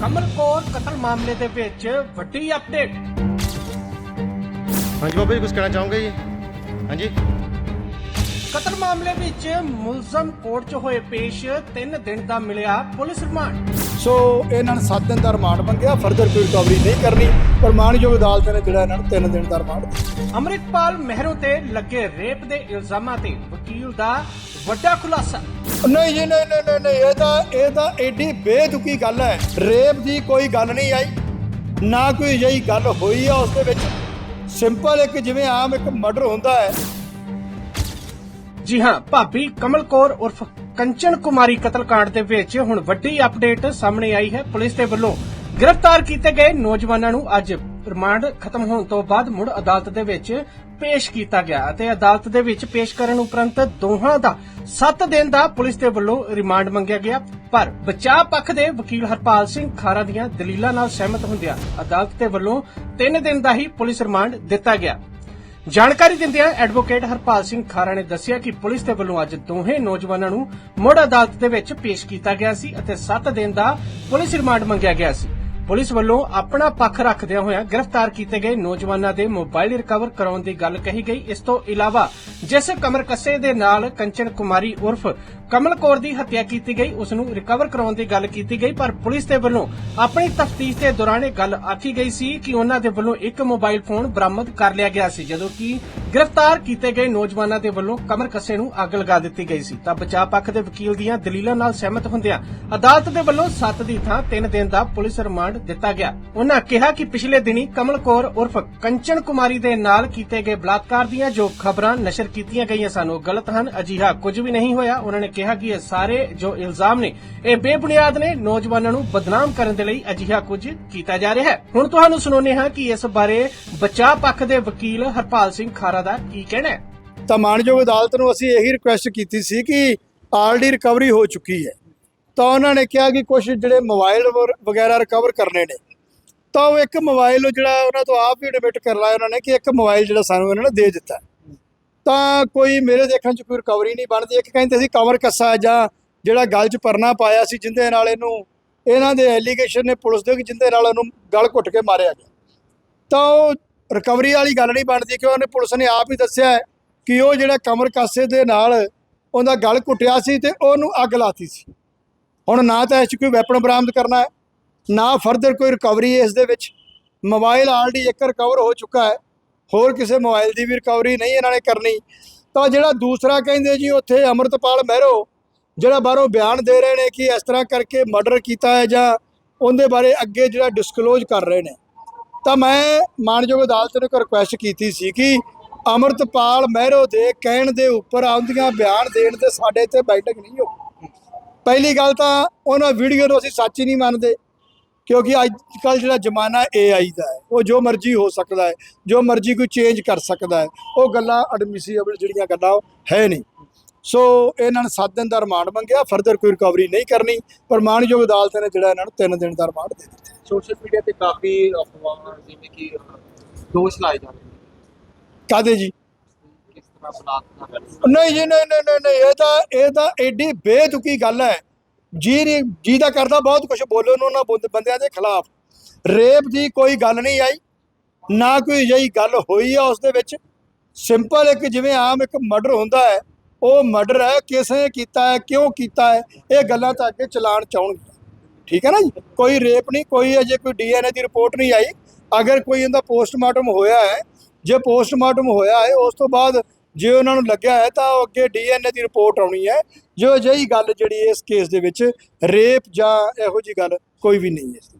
ਕਮਲ ਕੌਰ ਕਤਲ ਮਾਮਲੇ ਦੇ ਵਿੱਚ ਵੱਡੀ ਅਪਡੇਟ ਹਾਂਜੀ ਬਾਬਾ ਜੀ ਕੁਝ ਕਹਿਣਾ ਚਾਹੋਗੇ ਜੀ? ਹਾਂਜੀ। ਕਤਲ ਮਾਮਲੇ ਵਿੱਚ ਮੁਲਜ਼ਮ ਕੋਰਟ 'ਚ ਹੋਏ ਪੇਸ਼ 3 ਦਿਨ ਦਾ ਮਿਲਿਆ ਪੁਲਿਸ ਰਿਮਾਂਡ। ਸੋ ਇਹਨਾਂ ਨੇ 7 ਦਿਨ ਦਾ ਰਿਮਾਂਡ ਮੰਗਿਆ ਫਰਦਰ ਕੋਈ ਰਿਕਵਰੀ ਨਹੀਂ ਕਰਨੀ। ਪਰ ਮਾਨਯੋਗ ਅਦਾਲਤ ਨੇ ਜਿਹੜਾ ਇਹਨਾਂ ਨੂੰ 3 ਦਿਨ ਦਾ ਰਿਮਾਂਡ ਅੰਮ੍ਰਿਤਪਾਲ ਮਹਿਰੋਂ ਤੇ ਲੱਗੇ ਰੇਪ ਦੇ ਇਲਜ਼ਾਮਾਂ ਤੇ ਵਕੀਲ ਦਾ ਵੱਡਾ ਖੁਲਾਸਾ। ਨਹੀਂ ਜੀ ਨਹੀਂ ਨਹੀਂ ਨਹੀਂ, ਨਹੀਂ ਇਹ ਤਾਂ ਇਹ ਤਾਂ ਐਡੀ ਬੇਤੁਕੀ ਗੱਲ ਹੈ। ਰੇਪ ਦੀ ਕੋਈ ਗੱਲ ਨਹੀਂ ਆਈ। ਨਾ ਕੋਈ ਅਜਿਹੀ ਗੱਲ ਹੋਈ ਆ ਉਸ ਦੇ ਵਿੱਚ। ਸਿੰਪਲ ਇੱਕ ਜਿਵੇਂ ਆਮ ਇੱਕ ਮਰਡਰ ਹੁੰਦਾ ਹੈ। ਜੀ ਹਾਂ ਭਾਬੀ ਕਮਲ ਕੌਰ ਉਰਫ ਕੰਚਨ ਕੁਮਾਰੀ ਕਤਲकांड ਦੇ ਵਿੱਚ ਹੁਣ ਵੱਡੀ ਅਪਡੇਟ ਸਾਹਮਣੇ ਆਈ ਹੈ। ਪੁਲਿਸ ਦੇ ਵੱਲੋਂ ਗ੍ਰਿਫਤਾਰ ਕੀਤੇ ਗਏ ਨੌਜਵਾਨਾਂ ਨੂੰ ਅੱਜ ਰਿਮਾਂਡ ਖਤਮ ਹੋਣ ਤੋਂ ਬਾਅਦ ਮੁੜ ਅਦਾਲਤ ਦੇ ਵਿੱਚ ਪੇਸ਼ ਕੀਤਾ ਗਿਆ ਅਤੇ ਅਦਾਲਤ ਦੇ ਵਿੱਚ ਪੇਸ਼ ਕਰਨ ਉਪਰੰਤ ਦੋਹਾਂ ਦਾ 7 ਦਿਨ ਦਾ ਪੁਲਿਸ ਦੇ ਵੱਲੋਂ ਰਿਮਾਂਡ ਮੰਗਿਆ ਗਿਆ। ਪਰ ਬਚਾਅ ਪੱਖ ਦੇ ਵਕੀਲ ਹਰਪਾਲ ਸਿੰਘ ਖਾਰਾ ਦੀਆਂ ਦਲੀਲਾਂ ਨਾਲ ਸਹਿਮਤ ਹੁੰਦਿਆਂ ਅਦਾਲਤ ਦੇ ਵੱਲੋਂ 3 ਦਿਨ ਦਾ ਹੀ ਪੁਲਿਸ ਰਿਮਾਂਡ ਦਿੱਤਾ ਗਿਆ। ਜਾਣਕਾਰੀ ਦਿੰਦਿਆਂ ਐਡਵੋਕੇਟ ਹਰਪਾਲ ਸਿੰਘ ਖਾਰਾ ਨੇ ਦੱਸਿਆ ਕਿ ਪੁਲਿਸ ਦੇ ਵੱਲੋਂ ਅੱਜ ਦੋਹੇ ਨੌਜਵਾਨਾਂ ਨੂੰ ਮੁੜ ਅਦਾਲਤ ਦੇ ਵਿੱਚ ਪੇਸ਼ ਕੀਤਾ ਗਿਆ ਸੀ ਅਤੇ 7 ਦਿਨ ਦਾ ਪੁਲਿਸ ਰਿਮਾਂਡ ਮੰਗਿਆ ਗਿਆ ਸੀ। ਪੁਲਿਸ ਵੱਲੋਂ ਆਪਣਾ ਪੱਖ ਰੱਖਦਿਆਂ ਹੋਇਆਂ ਗ੍ਰਿਫਤਾਰ ਕੀਤੇ ਗਏ ਨੌਜਵਾਨਾਂ ਦੇ ਮੋਬਾਈਲ ਰਿਕਵਰ ਕਰਾਉਣ ਦੀ ਗੱਲ ਕਹੀ ਗਈ। ਇਸ ਤੋਂ ਇਲਾਵਾ ਜਿਸ ਕਮਰ ਕੱਸੇ ਦੇ ਨਾਲ ਕੰਚਨ ਕੁਮਾਰੀ ਉਰਫ ਕਮਲ ਕੌਰ ਦੀ ਹੱਤਿਆ ਕੀਤੀ ਗਈ, ਉਸ ਨੂੰ ਰਿਕਵਰ ਕਰਾਉਣ ਦੀ ਗੱਲ ਕੀਤੀ ਗਈ, ਪਰ ਪੁਲਿਸ ਦੇ ਵੱਲੋਂ ਆਪਣੀ ਤਫਤੀਸ਼ ਦੇ ਦੌਰਾਨ ਇਹ ਗੱਲ ਆਖੀ ਗਈ ਸੀ ਕਿ ਉਹਨਾਂ ਦੇ ਵੱਲੋਂ ਇੱਕ ਮੋਬਾਈਲ ਫੋਨ ਬਰਾਮਦ ਕਰ ਲਿਆ ਗਿਆ ਸੀ, ਜਦੋਂ ਕਿ ਗ੍ਰਿਫਤਾਰ ਕੀਤੇ ਗਏ ਨੌਜਵਾਨਾਂ ਦੇ ਵੱਲੋਂ ਕਮਰ ਕੱਸੇ ਨੂੰ ਅੱਗ ਲਗਾ ਦਿੱਤੀ ਗਈ ਸੀ। ਤਾਂ ਬਚਾਅ ਪੱਖ ਦੇ ਵਕੀਲ ਦੀਆਂ ਦਲੀਲਾਂ ਨਾਲ ਸਹਿਮਤ ਹੁੰਦਿਆਂ ਅਦਾਲਤ ਦੇ ਵੱਲੋਂ 7 ਦੀ ਥਾਂ 3 ਦਿਨ ਦਾ ਪੁਲਿਸ ਰਿਮਾਂਡ ਦਿੱਤਾ ਗਿਆ। ਉਹਨਾਂ ਕਿਹਾ ਕਿ ਪਿਛਲੇ ਦਿਨੀ ਕਮਲ ਕੌਰ ਉਰਫ ਕੰਚਨ ਕੁਮਾਰੀ ਦੇ ਨਾਲ ਕੀਤੇ ਗਏ ਬਲਾਤਕਾਰ ਦੀਆਂ ਜੋ ਖਬਰਾਂ ਨਸ਼ਰ ਕੀਤੀਆਂ ਗਈਆਂ ਸਨ, ਉਹ ਗਲਤ ਹਨ। ਅਜਿਹਾ ਕੁਝ ਵੀ ਨਹੀਂ ਹੋਇਆ। ਉਹਨਾਂ ਨੇ ਕਿਹਾ ਕਿ ਇਹ ਸਾਰੇ ਜੋ ਇਲਜ਼ਾਮ ਨੇ, ਇਹ ਬੇਬੁਨਿਆਦ ਨੇ। ਨੌਜਵਾਨਾਂ ਨੂੰ ਬਦਨਾਮ ਕਰਨ ਦੇ ਲਈ ਅਜਿਹਾ ਕੁਝ ਕੀਤਾ ਜਾ ਰਿਹਾ ਹੈ। ਹੁਣ ਤੁਹਾਨੂੰ ਸੁਣਾਉਂਦੇ ਹਾਂ ਕਿ ਇਸ ਬਾਰੇ ਬਚਾਅ ਪੱਖ ਦੇ ਵਕੀਲ ਹਰਪਾਲ ਸਿੰਘ ਖਾਰਾ ਦਾ ਕੀ ਕਹਿਣਾ ਹੈ? ਤਾਂ ਮਾਨਯੋਗ ਅਦਾਲਤ ਨੂੰ ਅਸੀਂ ਇਹੀ ਰਿਕੁਐਸਟ ਕੀਤੀ ਸੀ ਕਿ ਆਲਰੇਡੀ ਰਿਕਵਰੀ ਹੋ ਚੁੱਕੀ ਹੈ। ਤਾਂ ਉਹਨਾਂ ਨੇ ਕਿਹਾ ਕਿ ਕੁਝ ਜਿਹੜੇ ਮੋਬਾਈਲ ਵਗੈਰਾ ਰਿਕਵਰ ਕਰਨੇ ਨੇ, ਤਾਂ ਉਹ ਇੱਕ ਮੋਬਾਈਲ ਜਿਹੜਾ ਉਹਨਾਂ ਤੋਂ ਆਪ ਹੀ ਐਡਮਿਟ ਕਰ ਲਾਇਆ ਉਹਨਾਂ ਨੇ ਕਿ ਇੱਕ ਮੋਬਾਈਲ ਜਿਹੜਾ ਸਾਨੂੰ ਇਹਨਾਂ ਨੇ ਦੇ ਦਿੱਤਾ। ਤਾਂ ਕੋਈ ਮੇਰੇ ਦੇਖਣ 'ਚ ਕੋਈ ਰਿਕਵਰੀ ਨਹੀਂ ਬਣਦੀ। ਇੱਕ ਕਹਿੰਦੇ ਸੀ ਕਵਰ ਕੱਸਾ ਜਾਂ ਜਿਹੜਾ ਗਲ 'ਚ ਪਰਨਾ ਪਾਇਆ ਸੀ ਜਿੰਦੇ ਨਾਲ ਇਹਨੂੰ, ਇਹਨਾਂ ਦੇ ਐਲੀਗੇਸ਼ਨ ਨੇ ਪੁਲਿਸ ਦੇ ਕਿ ਜਿੰਦੇ ਨਾਲ ਉਹਨੂੰ ਗਲ ਘੁੱਟ ਕੇ ਮਾਰਿਆ ਗਿਆ। ਤਾਂ ਉਹ ਰਿਕਵਰੀ ਵਾਲੀ ਗੱਲ ਨਹੀਂ ਬਣਦੀ ਕਿ ਉਹਨੇ ਪੁਲਿਸ ਨੇ ਆਪ ਹੀ ਦੱਸਿਆ ਕਿ ਉਹ ਜਿਹੜਾ ਕਮਰ ਕਾਸੇ ਦੇ ਨਾਲ ਉਹਦਾ ਗਲ ਘੁੱਟਿਆ ਸੀ ਤੇ ਉਹਨੂੰ ਅੱਗ ਲਾਤੀ ਸੀ। ਹੁਣ ਨਾ ਤਾਂ ਇਸ 'ਚ ਕੋਈ ਵੈਪਨ ਬਰਾਮਦ ਕਰਨਾ ਹੈ, ਨਾ ਫਰਦਰ ਕੋਈ ਰਿਕਵਰੀ ਇਸ ਦੇ ਵਿੱਚ। ਮੋਬਾਈਲ ਆਲਰੇਡੀ ਇੱਕ ਰਿਕਵਰ ਹੋ ਚੁੱਕਾ ਹੈ, ਹੋਰ ਕਿਸੇ ਮੋਬਾਈਲ ਦੀ ਵੀ ਰਿਕਵਰੀ ਨਹੀਂ ਇਹਨਾਂ ਨੇ ਕਰਨੀ। ਤਾਂ ਜਿਹੜਾ ਦੂਸਰਾ ਕਹਿੰਦੇ ਜੀ ਉੱਥੇ ਅਮਰਤਪਾਲ ਮਹਿਰੋ, ਜਿਹੜਾ ਬਾਹਰੋਂ ਬਿਆਨ ਦੇ ਰਹੇ ਨੇ ਕਿ ਇਸ ਤਰ੍ਹਾਂ ਕਰਕੇ ਮਰਡਰ ਕੀਤਾ ਹੈ ਜਾਂ ਉਹਦੇ ਬਾਰੇ ਅੱਗੇ ਜਿਹੜਾ ਡਿਸਕਲੋਜ਼ ਕਰ ਰਹੇ ਨੇ। ਤਾਂ ਮੈਂ ਮਾਨਯੋਗ ਅਦਾਲਤ ਨੂੰ ਇੱਕ ਰਿਕੁਐਸਟ ਕੀਤੀ ਸੀ ਕਿ ਅਮਰਤਪਾਲ ਮਹਿਰੋ ਦੇ ਕਹਿਣ ਦੇ ਉੱਪਰ ਆਉਂਦੀਆਂ ਬਿਆਨ ਦੇਣ ਤੇ ਸਾਡੇ ਇੱਥੇ ਬੈਠਕ ਨਹੀਂ ਹੋ। ਪਹਿਲੀ ਗੱਲ ਤਾਂ ਉਹਨਾਂ ਵੀਡੀਓ ਨੂੰ ਅਸੀਂ ਸੱਚ ਹੀ ਨਹੀਂ ਮੰਨਦੇ, ਕਿਉਂਕਿ ਅੱਜ ਕੱਲ ਜਿਹੜਾ ਜ਼ਮਾਨਾ AI ਦਾ ਹੈ, ਉਹ ਜੋ ਮਰਜ਼ੀ ਹੋ ਸਕਦਾ ਹੈ, ਜੋ ਮਰਜ਼ੀ ਕੋਈ ਚੇਂਜ ਕਰ ਸਕਦਾ ਹੈ, ਉਹ ਗੱਲਾਂ ਐਡਮਿਸਿਬਲ ਜਿਹੜੀਆਂ ਗੱਲਾਂ ਉਹ ਹੈ ਨਹੀਂ। ਸੋ ਇਹਨਾਂ ਨੇ 7 ਦਿਨ ਦਾ ਰਿਮਾਂਡ ਮੰਗਿਆ ਫਰਦਰ ਕੋਈ ਰਿਕਵਰੀ ਨਹੀਂ ਕਰਨੀ, ਪਰ ਮਾਨਯੋਗ ਅਦਾਲਤ ਨੇ ਜਿਹੜਾ ਇਹਨਾਂ ਨੂੰ 3 ਦਿਨ ਦਾ ਰਿਮਾਂਡ ਦੇ ਦਿੱਤਾ। ਸੋਸ਼ਲ ਮੀਡੀਆ ਤੇ ਕਾਫੀ ਅਫਵਾਹਾਂ ਜਿਵੇਂ ਕਿ ਦੋਸ਼ ਲਾਏ ਜਾ ਰਹੇ ਨੇ। ਕਾਦੇ ਜੀ? ਕਿਸ ਤਰ੍ਹਾਂ ਬਲਾਤਕਾਰ ਕਰਦੇ ਨਹੀਂ ਜੀ ਨਹੀਂ ਨਹੀਂ ਨਹੀਂ ਨਹੀਂ, ਇਹ ਤਾਂ ਇਹ ਤਾਂ ਐਡੀ ਬੇਤੁਕੀ ਗੱਲ ਹੈ। ਜੀ ਨੇ- ਜੀ ਦਾ ਕਰਦਾ ਬਹੁਤ ਕੁਝ ਬੋਲੋ ਨੂੰ ਉਹਨਾਂ ਬੰਦ- ਬੰਦਿਆਂ ਦੇ ਖਿਲਾਫ। ਰੇਪ ਦੀ ਕੋਈ ਗੱਲ ਨਹੀਂ ਆਈ। ਨਾ ਕੋਈ ਅਜਿਹੀ ਗੱਲ ਹੋਈ ਆ ਉਸ ਦੇ ਵਿੱਚ। ਸਿੰਪਲ ਇੱਕ ਜਿਵੇਂ ਆਮ ਇੱਕ ਮਰਡਰ ਹੁੰਦਾ ਹੈ ਉਹ ਮਰਡਰ ਹੈ ਕਿਸੇ ਨੇ ਕੀਤਾ ਹੈ ਕਿਉਂ ਕੀਤਾ ਹੈ ਇਹ ਗੱਲਾਂ ਤਾਂ ਅੱਗੇ ਚਲਾਣ ਚਾਉਣਗੇ ਠੀਕ ਹੈ ਨਾ ਜੀ? ਕੋਈ ਰੇਪ ਨਹੀਂ, ਕੋਈ ਅਜੇ ਕੋਈ ਡੀਐਨਏ ਦੀ ਰਿਪੋਰਟ ਨਹੀਂ ਆਈ। ਅਗਰ ਕੋਈ ਇਹਦਾ ਪੋਸਟਮਾਰਟਮ ਹੋਇਆ ਹੈ, ਜੇ ਪੋਸਟਮਾਰਟਮ ਹੋਇਆ ਹੈ, ਉਸ ਤੋਂ ਬਾਅਦ ਜੇ ਉਹਨਾਂ ਨੂੰ ਲੱਗਿਆ ਹੈ, ਤਾਂ ਉਹ ਅੱਗੇ ਡੀਐਨਏ ਦੀ ਰਿਪੋਰਟ ਆਉਣੀ ਹੈ। ਜੋ ਅਜਿਹੀ ਗੱਲ ਜਿਹੜੀ ਇਸ ਕੇਸ ਦੇ ਵਿੱਚ ਰੇਪ ਜਾਂ ਇਹੋ ਜੀ ਗੱਲ ਕੋਈ ਵੀ ਨਹੀਂ ਹੈ।